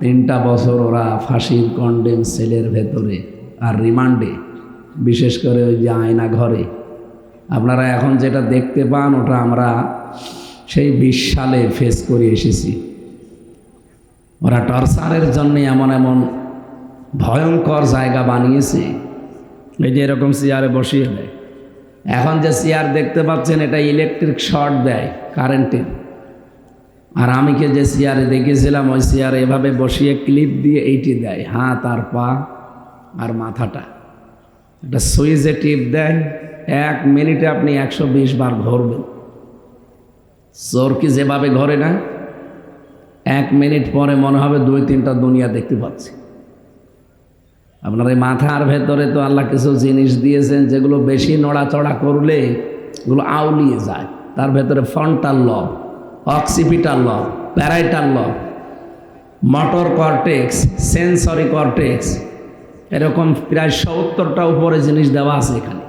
তিনটা বছর ওরা ফাঁসির কন্ডেম সেলের ভেতরে আর রিমান্ডে বিশেষ করে ওই যে আয়না ঘরে। আপনারা এখন যেটা দেখতে পান, ওটা আমরা সেই বিশ সালে ফেস করে এসেছি। ওরা টর্চারের জন্য এমন এমন ভয়ঙ্কর জায়গা বানিয়েছে। এই যে এরকম চেয়ারে বসিয়ে দেয়। এখন যে চেয়ার দেখতে পাচ্ছেন, এটা ইলেকট্রিক শর্ট দেয় কারেন্টের আর আমিকে যে চেয়ারে দেখেছিলাম, ওই চেয়ারে এভাবে বসিয়ে ক্লিপ দিয়ে এইটি দেয়, হাত আর পা আর মাথাটা। একটা সুইচে টিপ দেয়, এক মিনিটে আপনি একশো বিশ বার ঘুরবেন। চোর কি যেভাবে ঘরে না? এক মিনিট পরে মনে হবে দুই তিনটা দুনিয়া দেখতে পাচ্ছি। আপনার এই মাথার ভেতরে তো আল্লাহ কিছু জিনিস দিয়েছেন, যেগুলো বেশি নড়াচড়া করলে এগুলো আউলিয়ে যায়। তার ভেতরে ফ্রন্টাল লব অক্সিপিটাল লব প্যারাইটাল লব মোটর কর্টেক্স, সেন্সরি কর্টেক্স, এরকম প্রায় সত্তরটা উপরে জিনিস দেওয়া আছে এখানে।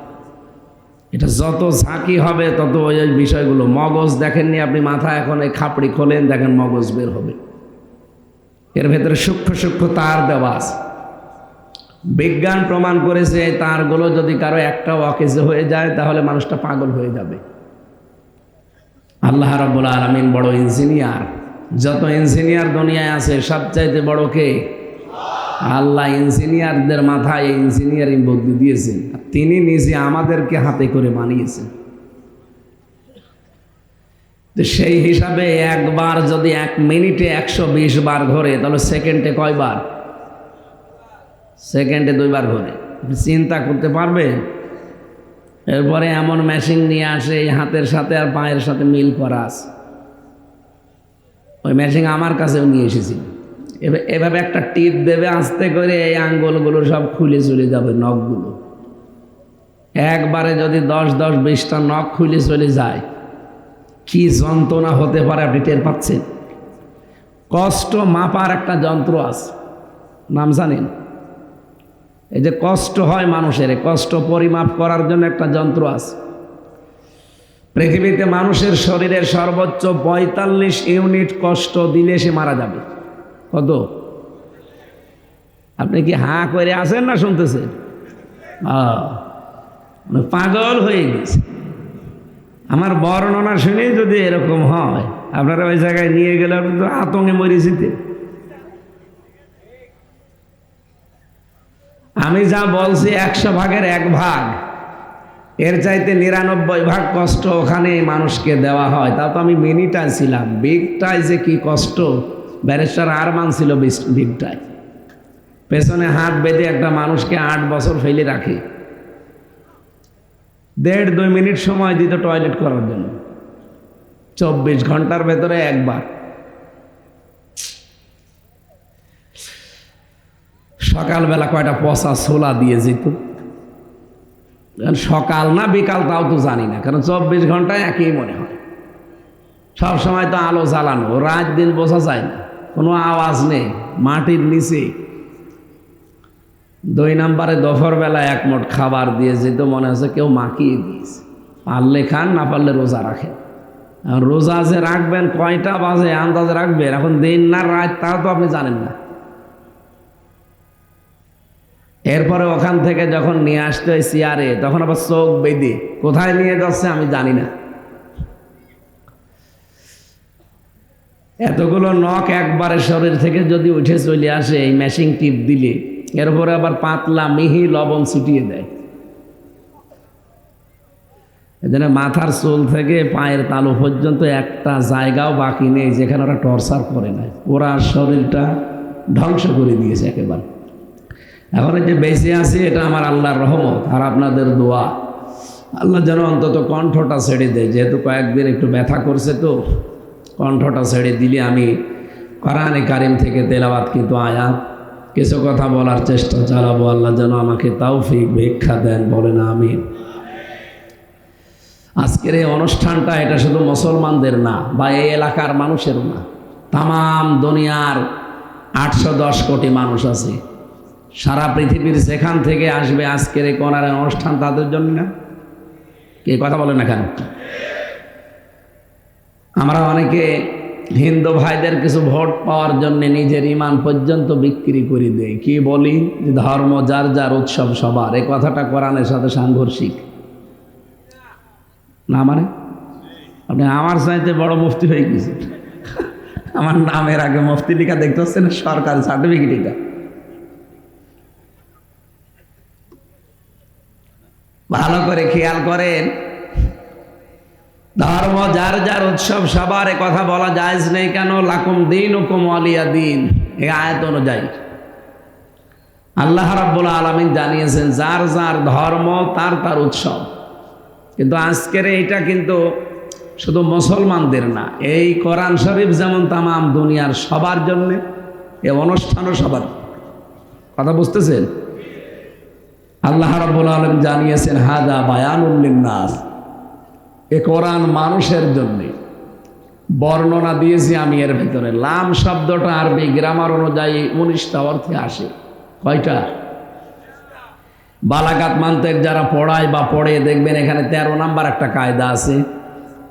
এটা যত ঝাঁকি হবে, তত ওই ওই বিষয়গুলো। মগজ দেখেননি আপনি, মাথা এখন এই খাপড়ি খোলেন, দেখেন মগজ বের হবে। এর ভেতরে সূক্ষ্ম সূক্ষ্ম তার দেওয়া আছে। বিজ্ঞান প্রমাণ করেছে, এই তারগুলো যদি কারও একটা অকেজে হয়ে যায়, তাহলে মানুষটা পাগল হয়ে যাবে। আল্লাহ রাব্বুল আলমিন বড় ইঞ্জিনিয়ার যত ইঞ্জিনিয়ার দুনিয়ায় আছে, সবচাইতে বড় কে? আল্লাহ ইঞ্জিনিয়ারদের মাথায় ইঞ্জিনিয়ারিং বুদ্ধি দিয়েছেন। তিনি নিজে আমাদেরকে হাতে করে বানিয়েছেন। তো সেই হিসাবে একবার যদি এক মিনিটে একশো বিশ বার ঘোরে, তাহলে সেকেন্ডে কয়বার? সেকেন্ডে দুইবার ঘোরে। চিন্তা করতে পারবেন? এরপরে এমন মেশিন নিয়ে আসে, এই হাতের সাথে আর পায়ের সাথে মিল করা আছে। ওই মেশিন আমার কাছেও নিয়ে এসেছি। এভাবে একটা টিপ দেবে আস্তে করে, এই আঙ্গুলগুলো সব খুলে চলে যাবে, নখগুলো। একবারে যদি দশ দশ, বিশটা নখ খুলে চলে যায়, কি যন্ত্রণা হতে পারে আপনি টের পাচ্ছেন? কষ্ট মাপার একটা যন্ত্র আছে। নাম জানেন? এই যে কষ্ট হয় মানুষের, কষ্ট পরিমাপ করার জন্য একটা যন্ত্র আছে। পৃথিবীতে মানুষের শরীরের সর্বোচ্চ পঁয়তাল্লিশ ইউনিট কষ্ট দিলে সে মারা যাবে। কত? আপনি কি হাঁ করে আছেন না শুনতেছেন? মানে পাগল হয়ে গেছে। আমার বর্ণনা শুনে যদি এরকম হয়, আপনারা ওই জায়গায় নিয়ে গেলে আপনি তো আতঙ্কে মরে যেতেন। আমি যা বলছি একশো ভাগের এক ভাগ। এর চাইতে নিরানব্বই ভাগ কষ্ট ওখানে মানুষকে দেওয়া হয়। তা তো আমি মিনিটায় ছিলাম। বিগটায় যে কি কষ্ট। ব্যারিস্টার আর মানছিল বিগটায়। পেছনে হাত বেঁধে একটা মানুষকে আট বছর ফেলে রাখে। দেড় দুই মিনিট সময় দিত টয়লেট করার জন্য। চব্বিশ ঘণ্টার ভেতরে একবার। সকালবেলা কয়টা? পচা ছোলা দিয়ে যেত। সকাল না বিকাল তাও তো জানি না, কারণ চব্বিশ ঘন্টায় একই মনে হয়। সব সময় তো আলো জ্বালানো, রাত দিন বোঝা যায় না, কোনো আওয়াজ নেই, মাটির নিচে। দুই নাম্বারে দফরবেলা এক মোট খাবার দিয়ে যেত, মনে হচ্ছে কেউ মাখিয়ে দিয়েছে। পারলে খান, না পারলে রোজা রাখেন। রোজা যে রাখবেন, কয়টা বাজে আন্দাজে রাখবেন? এখন দিন না রাত তাও তো আপনি জানেন না। এরপরে ওখান থেকে যখন নিয়ে আসতে হয় চেয়ারে তখন আবার চোখ বেঁধে কোথায় নিয়ে যাচ্ছে আমি জানি না। এতগুলো নখ একবারে শরীর থেকে যদি উঠে চলে আসে এই মেশিন টিপ দিলে, এরপরে আবার পাতলা মিহি লবণ ছুটিয়ে দেয়। এজন্য মাথার চুল থেকে পায়ের তালু পর্যন্ত একটা জায়গাও বাকি নেই যেখানে ওরা টর্চার করে না। ওরা শরীরটা ধ্বংস করে দিয়েছে একেবারে। এখন যে বেঁচে আছি, এটা আমার আল্লাহর রহমত আর আপনাদের দোয়া। আল্লাহ যেন অন্তত কণ্ঠটা ছেড়ে দেয়। যেহেতু কয়েকদিন একটু ব্যথা করছে তো, কণ্ঠটা ছেড়ে দিলে আমি কোরআনে কারিম থেকে তেলাবাদ কিন্তু আয়াত কিছু কথা বলার চেষ্টা চালাবো। আল্লাহ যেন আমাকে তাওফিক ভিক্ষা দেন, বলেন আমি আজকের এই অনুষ্ঠানটা এটা শুধু মুসলমানদের না, বা এই এলাকার মানুষেরও না। তাম দুনিয়ার আটশো দশ কোটি মানুষ আছে। সারা পৃথিবীর সেখান থেকে আসবে আজকের এই কোনার অনুষ্ঠান তাদের জন্য না? কে কথা বলে না কেন? আমরা অনেকে হিন্দু ভাইদের কিছু ভোট পাওয়ার জন্য নিজের ইমান পর্যন্ত বিক্রি করে দেয় কি বলি? ধর্ম যার যার উৎসব সবার। এ কথাটা কোরআনের সাথে সাংঘর্ষিক। না মানে? আপনি আমার চাইতে বড় মুফতি হয়ে গেছেন। আমার নামের আগে মুফতি লিখা দেখতে হচ্ছে না? সরকারি সার্টিফিকেট এটা। ভালো করে খেয়াল করেন। ধর্ম যার যার উৎসব, সবার কথা বলা যায় নেই কেন? লাকুম দিন হুকুম আলিয়া দিন। এ আয়ত অনুযায়ী। আল্লাহ রাব্বুল আলমিন জানিয়েছেন, যার যার ধর্ম, তার তার উৎসব। কিন্তু আজকের এইটা কিন্তু শুধু মুসলমানদের না, এই কোরআন শরীফ যেমন তামাম দুনিয়ার সবার জন্যে, এ অনুষ্ঠানও সবার। কথা বুঝতেছেন? আল্লাহ রাব্বুল আলম জানিয়েছেন হাজা বায়ানুল্লিনাস এ কোরআন মানুষের জন্যে। বর্ণনা দিয়েছি আমি এর ভিতরে। লাম শব্দটা আরবি, গ্রামার অনুযায়ী উনিশটা অর্থে আসে। কয়টা? বালাকাত মান্তের যারা পড়ায় বা পড়ে, দেখবেন এখানে তেরো নাম্বার একটা কায়দা আছে।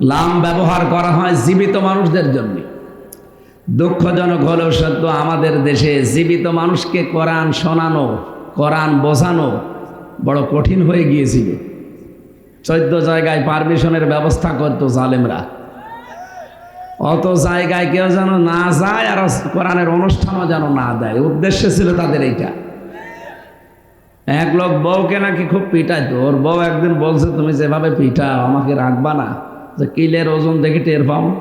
লাম ব্যবহার করা হয় জীবিত মানুষদের জন্য। দুঃখজনক হলেও সত্য, আমাদের দেশে জীবিত মানুষকে কোরআন শোনানো, কোরআন বোঝানো বড় কঠিন হয়ে গিয়েছিল। চোদ্দ জায়গায় পারমিশনের ব্যবস্থা করতো জালেমরা। অত জায়গায় কেউ যেন না যায় আর কোরআনের অনুষ্ঠানও যেন না দেয়। উদ্দেশ্য ছিল তাদের এইটা। এক লোক বউকে নাকি খুব পিটাইতো। ওর বউ একদিন বলছে, তুমি যেভাবে পিটাও, আমাকে রাখবা না। যে কিলের ওজন দেখে টের পাও?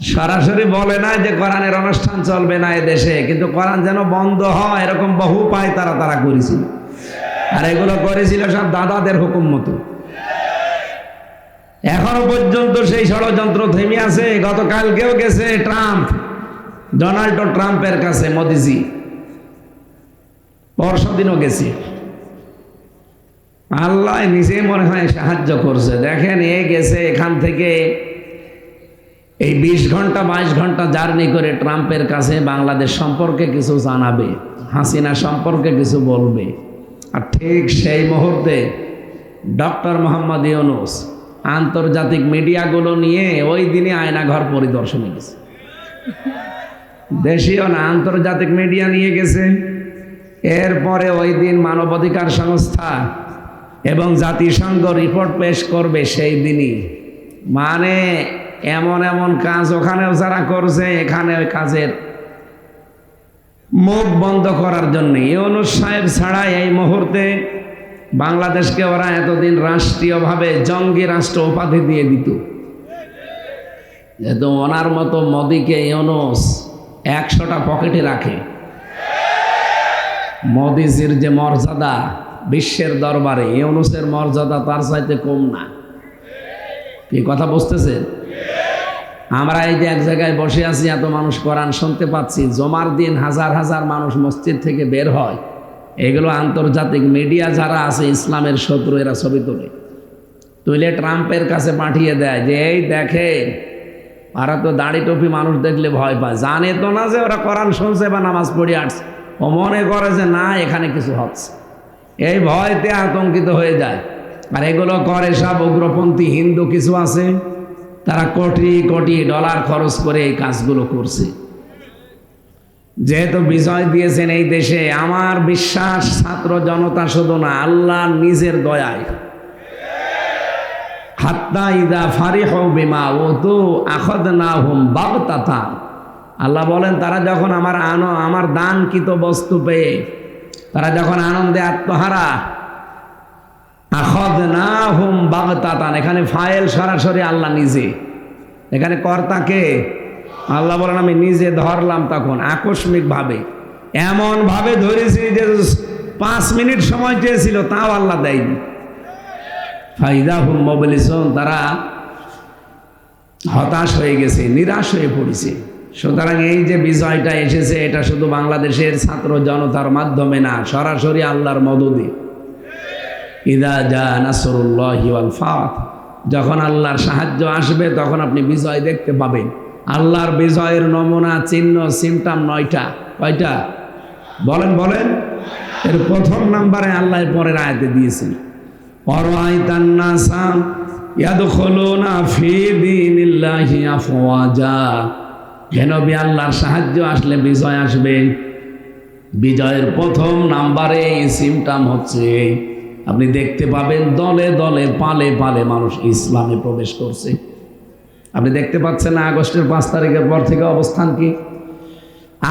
সরাসরি বলে না যে কোরআনের অনুষ্ঠান চলবে না এ দেশে, কিন্তু কোরআন যেন বন্ধ হয়, এরকম বহু পায় তারা তারা করেছিল। আর এগুলো করেছিল সব দাদাদের হুকুম মতো। এখনও পর্যন্ত সেই ষড়যন্ত্র থেমে আছে। গতকালকেও গেছে ট্রাম্প, ডোনাল্ড ট্রাম্পের কাছে, মোদিজি। পরশুদিনও গেছে। আল্লাহ নিজে মনে হয় সাহায্য করছে। দেখেন, এ গেছে এখান থেকে এই বিশ ঘণ্টা, বাইশ ঘণ্টা জার্নি করে ট্রাম্পের কাছে বাংলাদেশ সম্পর্কে কিছু জানাবে, হাসিনা সম্পর্কে কিছু বলবে। আর ঠিক সেই মুহূর্তে ডক্টর মোহাম্মদ ইউনুস আন্তর্জাতিক মিডিয়াগুলো নিয়ে ওই দিনে আয়নাঘর পরিদর্শনে গেছে। দেশীয় না, আন্তর্জাতিক মিডিয়া নিয়ে গেছে। এরপরে ওই দিন মানবাধিকার সংস্থা এবং জাতিসংঘ রিপোর্ট পেশ করবে সেই দিনই। মানে এমন এমন কাজ ওখানেও যারা করছে এখানে ওই কাজের মুখ বন্ধ করার জন্য। ইউনুস সাহেব ছাড়া এই মুহূর্তে বাংলাদেশকে ওরা এতদিন রাষ্ট্রীয়ভাবে জঙ্গি রাষ্ট্র উপাধি দিয়ে দিত। যেহেতু ওনার মতো মোদিকে ইউনুস একশোটা পকেটে রাখে। মোদিজির যে মর্যাদা বিশ্বের দরবারে, ইউনুসের মর্যাদা তার চাইতে কম না। কি কথা বুঝতেছেন? আমরা এই যে এক জায়গায় বসে আছি, এত মানুষ কোরআন শুনতে পাচ্ছি, জমার দিন হাজার হাজার মানুষ মসজিদ থেকে বের হয়। এগুলো আন্তর্জাতিক মিডিয়া যারা আছে, ইসলামের শত্রু, এরা ছবি তোলে। তুলে ট্রাম্পের কাছে পাঠিয়ে দেয় যে, এই দেখে ওরা তো দাড়ি টুপি মানুষ দেখলে ভয় পায়। জানে তো না যে ওরা কোরআন শুনছে বা নামাজ পড়ে আসছে। ও মনে করে যে, না, এখানে কিছু হচ্ছে। এই ভয়তে আতঙ্কিত হয়ে যায়। আর এগুলো করে সব উগ্রপন্থী হিন্দু কিছু আছে? তারা কোটি কোটি ডলার খরচ করে এই কাজগুলো করছে। যেহেতু বিজয় দিয়েছেন এই দেশে, আমার বিশ্বাস ছাত্র জনতা শুধু না, আল্লাহ নিজের দয়ায়। আল্লাহ বলেন, তারা যখন আমার আনো, আমার দানকৃত বস্তু পেয়ে, তারা যখন আনন্দে আত্মহারা এখানে ফাইল সরাসরি আল্লাহ নিজে। এখানে কর্তাকে? আল্লাহ বলেন, আমি নিজে ধরলাম তখন আকস্মিকভাবে। এমনভাবে ধরেছি যে পাঁচ মিনিট সময় চেয়েছিল, তাও আল্লাহ দেয়নি। ফাইদা হুম মোবিলিসন, তারা হতাশ হয়ে গেছে, নিরাশ হয়ে পড়েছে। সুতরাং এই যে বিজয়টা এসেছে, এটা শুধু বাংলাদেশের ছাত্র জনতার মাধ্যমে না, সরাসরি আল্লাহর মদদে। ইদা যা নাসরুল্লাহ ফাত। যখন আল্লাহর সাহায্য আসবে, তখন আপনি বিজয় দেখতে পাবেন। আল্লাহর বিজয়ের নমুনা, চিহ্ন সিমটাম নয়টা। কয়টা? বলেন বলেন। এর প্রথম নাম্বারে আল্লাহ পরের আয়াতে দিয়েছেন। আল্লাহর সাহায্য আসলে বিজয় আসবে। বিজয়ের প্রথম নাম্বারে সিমটাম হচ্ছে। আপনি দেখতে পাবেন দলে দলে, পালে পালে মানুষ ইসলামে প্রবেশ করছে। আপনি দেখতে পাচ্ছেন না আগস্টের পাঁচ তারিখের পর থেকে অবস্থান কি?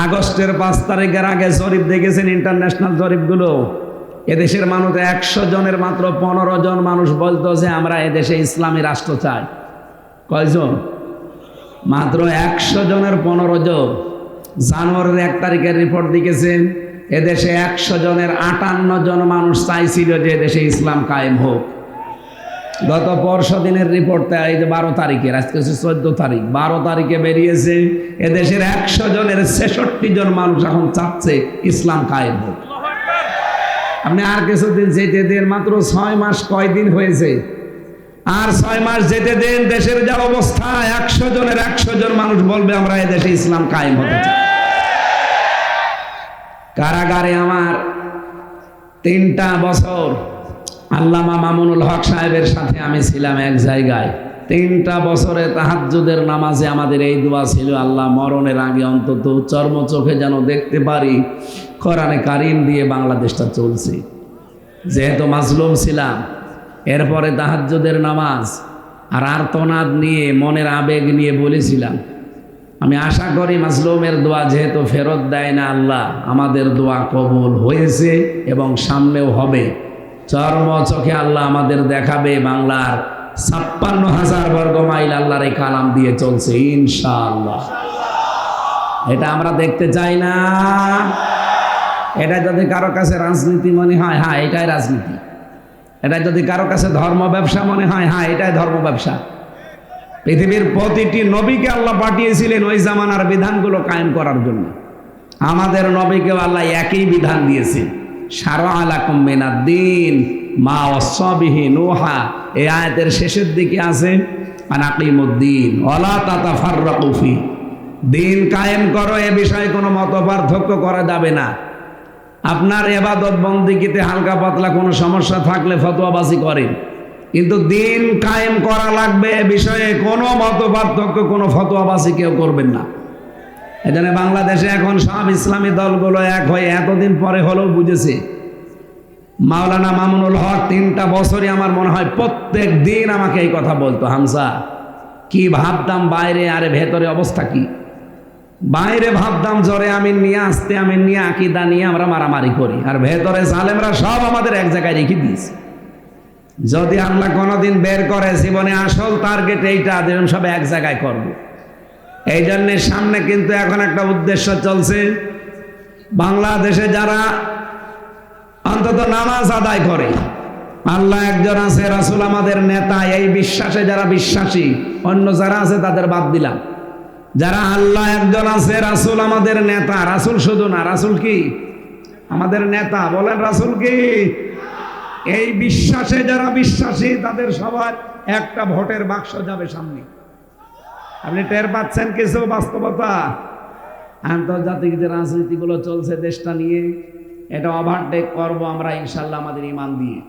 আগস্টের পাঁচ তারিখের আগে জরিপ দেখেছেন ইন্টারন্যাশনাল জরিপগুলো? এদেশের মানুষ একশো জনের মাত্র পনেরো জন মানুষ বলতো যে আমরা এদেশে ইসলামী রাষ্ট্র চাই। কয়জন? মাত্র একশো জনের পনেরো জন। জানুয়ারির এক তারিখের রিপোর্ট দিকেছেন এদেশে একশো জনের আটান্ন জন মানুষ চাইছিল যে এদেশে ইসলাম কায়েম হোক। গত পরশু দিনের রিপোর্টটা এই যে বারো তারিখের, আজকে হচ্ছে চোদ্দ তারিখ, বারো তারিখে বেরিয়েছে, এদেশের একশো জনের ছেষট্টি জন মানুষ এখন চাচ্ছে ইসলাম কায়েম হোক। আপনি আর কিছুদিন যেতে দেন, মাত্র ছয় মাস কয়দিন হয়েছে? আর ছয় মাস যেতে দেন, দেশের যা অবস্থা, একশো জনের একশো জন মানুষ বলবে, আমরা এদেশে ইসলাম কায়েম হতে চাই। কারাগারে আমার তিনটা বছর আল্লামা মামুনুল হক সাহেবের সাথে আমি ছিলাম এক জায়গায়। তিনটা বছরে তাহাজ্জুদের নামাজে আমাদের এই দোয়া ছিল, আল্লাহ মরণের আগে অন্তত চর্ম চোখে যেন দেখতে পারি, কোরআনে কারিম দিয়ে বাংলাদেশটা চলছে। যেহেতু মাজলুম ছিলাম, এরপরে তাহাজ্জুদের নামাজ আর আর্তনাদ নিয়ে মনের আবেগ নিয়ে বলেছিলাম আমি আশা করি মাজলুমের দোয়া যেহেতু ফেরত দেয় না আল্লাহ, আমাদের দোয়া কবুল হয়েছে এবং সামনেও হবে। চর্ম চোখে আল্লাহ আমাদের দেখাবে বাংলার ছাপ্পান্ন হাজার বর্গ মাইল আল্লাহর এই কালাম দিয়ে চলছে, ইনশাআল্লাহ। এটা আমরা দেখতে চাই না। এটা যদি কারও কাছে রাজনীতি মনে হয় হ্যাঁ এটাই রাজনীতি। এটা যদি কারও কাছে ধর্ম ব্যবসা মনে হয় হ্যাঁ এটাই ধর্ম ব্যবসা। পৃথিবীর প্রতিটি নবীকে আল্লাহ পাঠিয়েছিলেন ওই জামানার বিধানগুলো কায়েম করার জন্য। আমাদের নবীকেও আল্লাহ একই বিধান দিয়েছে। সারা আলাকুম দিন মা অসবিহি নোহা। এই আয়াতের শেষের দিকে আছে, আনাকিমুদ্দিন অলা তাতা ফার্রাকুফি দিন কায়েম করো, এ বিষয়ে কোনো মত পার্থক্য করা যাবে না। আপনার এবাদত বন্দিকিতে হালকা পাতলা কোনো সমস্যা থাকলে ফতোয়াবাজি করেন। কিন্তু দিন কায়েম করা লাগবে এ বিষয়ে কোনো মত পার্থক্য কোনো ফতোয়াবাজি কেউ করবেন না। এখানে বাংলাদেশে এখন সব ইসলামী দলগুলো এক হয়ে এতদিন পরে হলেও বুঝেছে, মাওলানা মামুনুল হক তিনটা বছরই আমার মনে হয় প্রত্যেক দিন আমাকে এই কথা বলতো হামসা কি ভাবতাম বাইরে আরে ভেতরে অবস্থা কি? বাইরে ভাবতাম জ্বরে আমি নিয়ে আসতে, আমি নিয়ে আকিদা নিয়ে আমরা মারামারি করি, আর ভেতরে জালেমরা সব আমাদের এক জায়গায় রেখে দিয়েছে। যদি আল্লাহ কোনোদিন বের করে জীবনে আসল টার্গেট এইটা যেন সব এক জায়গায় করব। এই জন্যে সামনে কিন্তু এখন একটা উদ্দেশ্য চলছে। বাংলাদেশে যারা অন্তত নামাজ আদায় করে, আল্লাহ একজন আছে, রাসুল আমাদের নেতা, এই বিশ্বাসে যারা বিশ্বাসী, অন্য যারা আছে তাদের বাদ দিলাম। যারা আল্লাহ একজন আছে, রাসুল আমাদের নেতা, রাসুল শুধু না, রাসুল কি? আমাদের নেতা, বলেন রাসুল কি? এই বিশ্বাসে যারা বিশ্বাসী, তাদের সবার একটা ভোটের বাক্স যাবে সামনে। আপনি টের পাচ্ছেন কিছু বাস্তবতা? আন্তর্জাতিক যে রাজনীতিগুলো চলছে দেশটা নিয়ে, এটা ওভারটেক করব আমরা ইনশাল্লাহ আমাদের ইমান দিয়ে।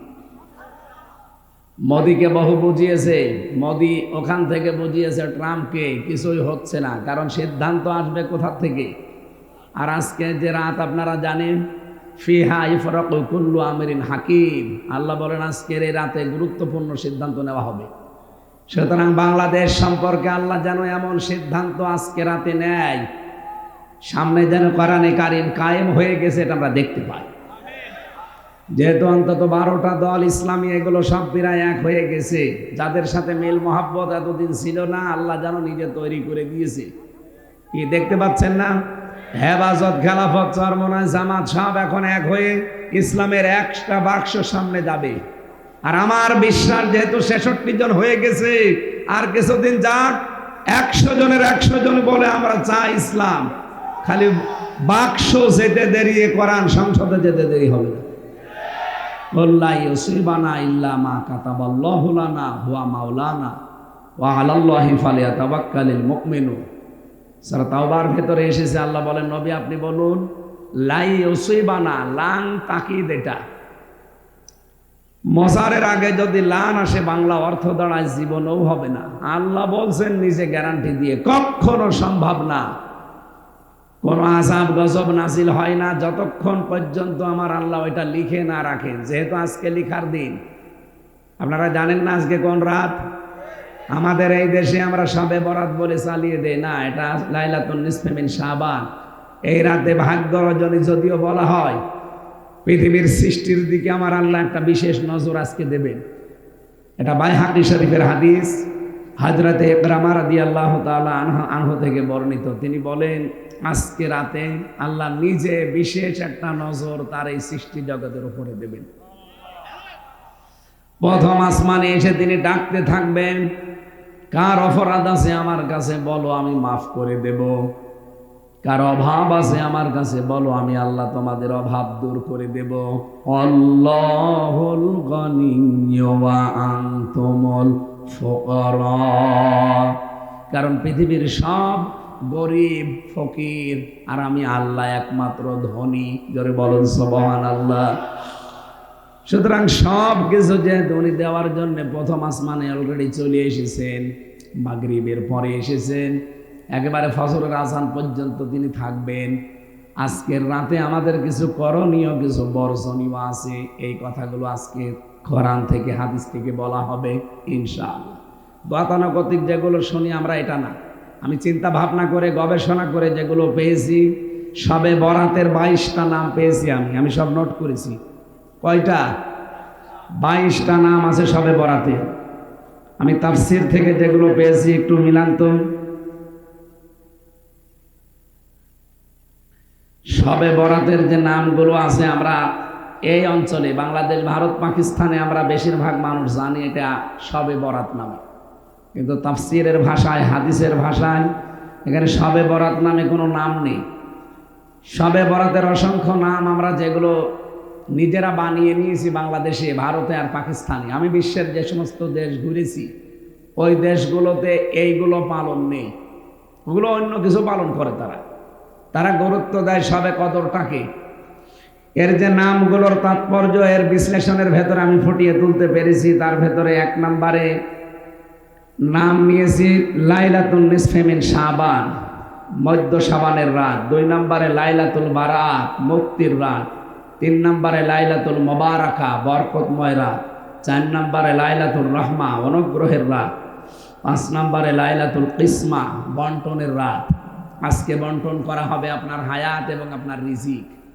মোদিকে বহু বুঝিয়েছে, মোদি ওখান থেকে বুঝিয়েছে ট্রাম্পকে, কিছুই হচ্ছে না, কারণ সিদ্ধান্ত আসবে কোথা থেকে? আর আজকে যে রাত আপনারা জানেন ফিহা ইফরক কুল্লু আমিরিন হাকিম। আল্লাহ বলেন, আজকের এই রাতে গুরুত্বপূর্ণ সিদ্ধান্ত নেওয়া হবে। সুতরাং বাংলাদেশ সম্পর্কে আল্লাহ যেন এমন সিদ্ধান্ত আজকে রাতে নেয়, সামনে যেন কোরআনে কারিম কায়েম হয়ে গেছে, এটা আমরা দেখতে পাই। যেহেতু অন্তত বারোটা দল ইসলামী, এগুলো সব প্রায় এক হয়ে গেছে। যাদের সাথে মেল, মহাব্বত এতদিন ছিল না, আল্লাহ যেন নিজে তৈরি করে দিয়েছে। কি, দেখতে পাচ্ছেন না? হেফাজত খেলাফত চরমনায় জামাত সব এখন এক হয়ে ইসলামের একটা বাক্স সামনে যাবে। আর আমার বিশ্বাস যেহেতু ছেষট্টি জন হয়ে গেছে, আর কিছুদিন যাক, একশো জনের একশো জন বলে আমরা চাই ইসলাম। খালি বাক্স যেতে দেরি কোরআন সংসদে যেতে দেরি হবে ইল্লা মা কাতাবাল্লাহু লানা, হুয়া ওয়া আলাল্লাহি সারা তাওবার ভেতরে এসেছে, আল্লাহ বলেন, নবী, আপনি বলুন, লাই ইউসিবানা লাং তাকিদ এটা। মশারের আগে যদি লান আসে, বাংলা অর্থ দাঁড়ায়, জীবনও হবে না। আল্লাহ বলছেন, নিজে গ্যারান্টি দিয়ে, কখনো সম্ভব না। কোনো আসাব গজব নাসিল হয় না, যতক্ষণ পর্যন্ত আমার আল্লাহ ওইটা লিখে না রাখেন। যেহেতু আজকে লিখার দিন। আপনারা জানেন না আজকে কোন রাত? আমাদের এই দেশে আমরা সবে বরাত বলে চালিয়ে দেই। না, এটা লাইলাতুল নিসফেমিন শাবান। এই রাতে ভাগ্য রজনী যদিও বলা হয়, পৃথিবীর সৃষ্টির দিকে আমার আল্লাহ একটা বিশেষ নজর আজকে দেবেন। এটা বাই হাকি শরীফের হাদিস হাজরাতে একরামা রাদি আল্লাহ তালা আনহ থেকে বর্ণিত। তিনি বলেন, আজকে রাতে আল্লাহ নিজে বিশেষ একটা নজর তার এই সৃষ্টি জগতের উপরে দেবেন। প্রথম আসমানে এসে তিনি ডাকতে থাকবেন, কার অপরাধ আছে আমার কাছে বলো, আমি মাফ করে দেব। কার অভাব আছে আমার কাছে বলো, আমি আল্লাহ তোমাদের অভাব দূর করে দেব। অল্লাহুল কারণ পৃথিবীর সব গরিব, ফকির, আর আমি আল্লাহ একমাত্র ধনী। জোরে বলেন সুবহান আল্লাহ সুতরাং সব কিছু যেহেতু উনি দেওয়ার জন্য প্রথম আসমানে অলরেডি চলে এসেছেন, মাগরিবের পরে এসেছেন, একেবারে ফসলের আসান পর্যন্ত তিনি থাকবেন। আজকের রাতে আমাদের কিছু করণীয়, কিছু বর্ষণীয় আছে, এই কথাগুলো আজকে কোরআন থেকে, হাদিস থেকে বলা হবে, ইনশাআল্লাহ। গতানুগতিক যেগুলো শুনি আমরা, এটা না। আমি চিন্তা ভাবনা করে, গবেষণা করে যেগুলো পেয়েছি, সবে বরাতের বাইশটা নাম পেয়েছি আমি আমি সব নোট করেছি। কয়টা? বাইশটা নাম আছে সবে বরাতে। আমি তাফসির থেকে যেগুলো পেয়েছি একটু মিলান তো। সবে বরাতের যে নামগুলো আছে আমরা এই অঞ্চলে, বাংলাদেশ, ভারত, পাকিস্তানে আমরা বেশিরভাগ মানুষ জানি এটা সবে বরাত নামে। কিন্তু তাফসিরের ভাষায়, হাদিসের ভাষায় এখানে সবে বরাত নামে কোনো নাম নেই। সবে বরাতের অসংখ্য নাম আমরা যেগুলো নিজেরা বানিয়ে নিয়েছি বাংলাদেশে, ভারতে আর পাকিস্তানে। আমি বিশ্বের যে সমস্ত দেশ ঘুরেছি, ওই দেশগুলোতে এইগুলো পালন নেই। ওগুলো অন্য কিছু পালন করে তারা। তারা গুরুত্ব দেয় সবে কদরটাকে। এর যে নামগুলোর তাৎপর্য, এর বিশ্লেষণের ভেতরে আমি ফুটিয়ে তুলতে পেরেছি। তার ভেতরে এক নম্বরে নাম নিয়েছি লাইলাতুল নিসফেমিন সাবান মধ্য সাবানের রাত। দুই নম্বরে লাইলাতুল বারাত মুক্তির রাত। তিন নম্বরে লাইলাতুল মোবারকা, বরকতময় রাত। চার নম্বরে লাইলাতুল রহমা, অনুগ্রহের রাত। পাঁচ নম্বরে লাইলাতুল কিসমা, বন্টনের রাত। আজকে বন্টন করা হবে আপনার হায়াত এবং আপনার রিজিক।